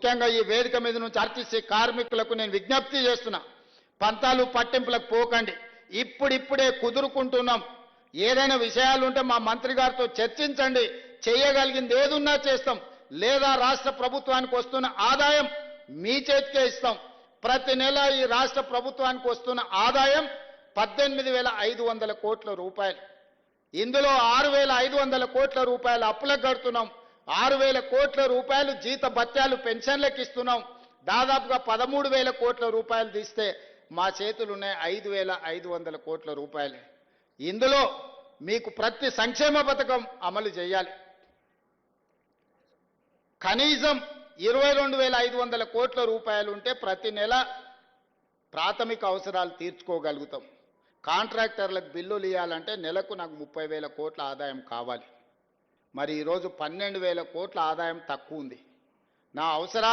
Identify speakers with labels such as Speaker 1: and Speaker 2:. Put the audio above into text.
Speaker 1: ముఖ్యంగా ఈ వేదిక మీద నుంచి ఆర్టీసీ కార్మికులకు నేను విజ్ఞప్తి చేస్తున్నా పంతాలు పట్టింపులకు పోకండి. ఇప్పుడిప్పుడే కుదురుకుంటున్నాం. ఏదైనా విషయాలు ఉంటే మా మంత్రి గారితో చర్చించండి. చేయగలిగింది ఏదున్నా చేస్తాం. లేదా రాష్ట్ర ప్రభుత్వానికి వస్తున్న ఆదాయం మీ చేతికే ఇస్తాం. ప్రతి నెల ఈ రాష్ట్ర ప్రభుత్వానికి వస్తున్న ఆదాయం పద్దెనిమిది వేల ఐదు వందల కోట్ల రూపాయలు. ఇందులో ఆరు వేల ఐదు వందల కోట్ల రూపాయలు అప్పులకు కడుతున్నాం. ఆరు వేల కోట్ల రూపాయలు జీత భత్యాలు పెన్షన్లకు ఇస్తున్నాం. దాదాపుగా పదమూడు వేల కోట్ల రూపాయలు తీస్తే మా చేతులు ఉన్నాయి ఐదు వేల ఐదు వందల కోట్ల రూపాయలు. ఇందులో మీకు ప్రతి సంక్షేమ పథకం అమలు చేయాలి. కనీసం ఇరవై రెండు వేల ఐదు వందల కోట్ల రూపాయలు ఉంటే ప్రతి నెల ప్రాథమిక అవసరాలు తీర్చుకోగలుగుతాం. కాంట్రాక్టర్లకు బిల్లులు ఇవ్వాలంటే నెలకు నాకు ముప్పై వేల కోట్ల ఆదాయం కావాలి. మరి ఈరోజు పన్నెండు వేల కోట్ల ఆదాయం తక్కువ ఉంది. నా అవసరాలు